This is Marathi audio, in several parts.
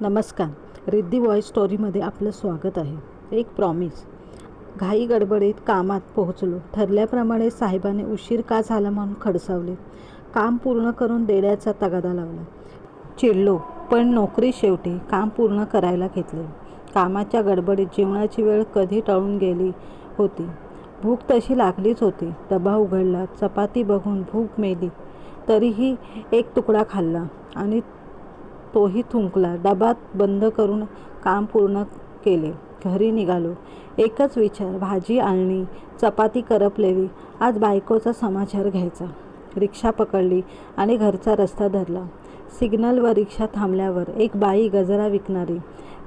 नमस्कार. रिद्धी वॉइस स्टोरीमध्ये आपलं स्वागत आहे. एक प्रॉमिस घाई गडबडीत कामात पोहोचलो. ठरल्याप्रमाणे साहेबाने उशीर का झाला म्हणून खडसावले. काम पूर्ण करून देण्याचा तगादा लावला. चिडलो पण नोकरी शेवटी काम पूर्ण करायला घेतले. कामाच्या गडबडीत जेवणाची वेळ कधी टळून गेली होती? भूक तशी लागलीच होती. डबा उघडला चपाती बघून भूक मेली. तरीही एक तुकडा खाल्ला आणि तोही थुंकला. डबात बंद करून काम पूर्ण केले. घरी निघालो. एकच विचार. भाजी आणली. चपाती करपलेली. आज बायकोचा समाचार घ्यायचा. रिक्षा पकडली आणि घरचा रस्ता धरला. सिग्नलवर रिक्षा थांबल्यावर एक बाई गजरा विकणारी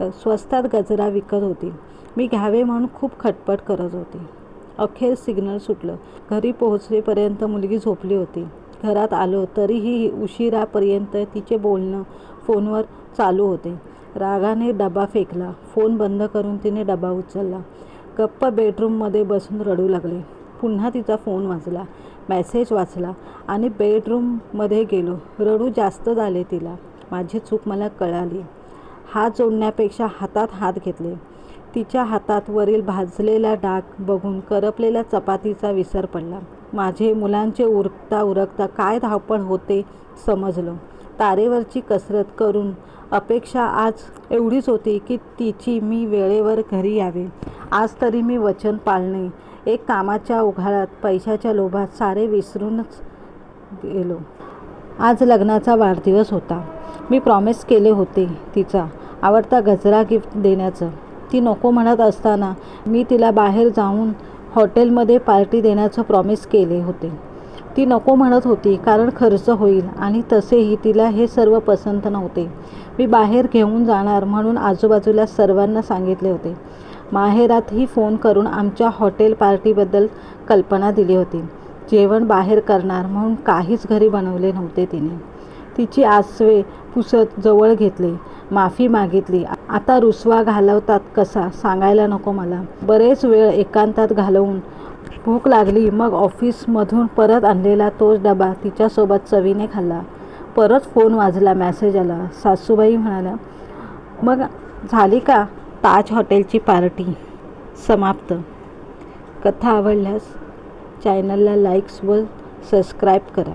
स्वस्तात गजरा विकत होती. मी घ्यावे म्हणून खूप खटपट करत होती. अखेर सिग्नल सुटलं. घरी पोहोचलेपर्यंत मुलगी झोपली होती. घरात आलो तरीही उशिरापर्यंत तिचे बोलणं फोनवर चालू होते. रागाने डबा फेकला. फोन बंद करून तिने डबा उचलला. गप्प बेडरूममध्ये बसून रडू लागले. पुन्हा तिचा फोन वाजला. मेसेज वाचला आणि बेडरूममध्ये गेलो. रडू जास्त झाले तिला. माझी चूक मला कळाली. हात जोडण्यापेक्षा हातात हात घेतले. तिच्या हातात वरील भाजलेला डाग बघून करपलेल्या चपातीचा विसर पडला. माझे मुलांचे उरकता उरकता काय धावपळ होते समजलं. तारेवरची कसरत करून अपेक्षा आज एवढीच होती की तिची मी वेळेवर घरी यावे. आज तरी मी वचन पाळणे. एक कामाच्या उघाळात पैशाच्या लोभात सारे विसरूनच गेलो. आज लग्नाचा वाढदिवस होता. मी प्रॉमिस केले होते तिचा. आवडता गजरा गिफ्ट देण्याचं. ती नको म्हणत असताना मी तिला बाहेर जाऊन हॉटेलमध्ये पार्टी देण्याचं प्रॉमिस केले होते. ती नको म्हणत होती कारण खर्च होईल आणि तसेही तिला हे सर्व पसंत नव्हते. मी बाहेर घेऊन जाणार म्हणून आजूबाजूला सर्वांना सांगितले होते. माहेरातही फोन करून आमच्या हॉटेल पार्टीबद्दल कल्पना दिली होती. जेवण बाहेर करणार म्हणून काहीच घरी बनवले नव्हते तिने. तिची आसवे पुसत जवळ घेतले. माफी मागितली. आता रुसवा घालवतात कसा? सांगायला नको मला. बरेच वेळ एकांतात घालवून भूक लागली मग ऑफिसमधून परत आणलेला तोच डबा तिच्यासोबत चवीने खाल्ला. परत फोन वाजला मॅसेज आला. सासूबाई म्हणाल्या मग झाली का ताज हॉटेलची पार्टी? समाप्त. कथा आवडल्यास चॅनलला लाईक्स व सबस्क्राईब करा.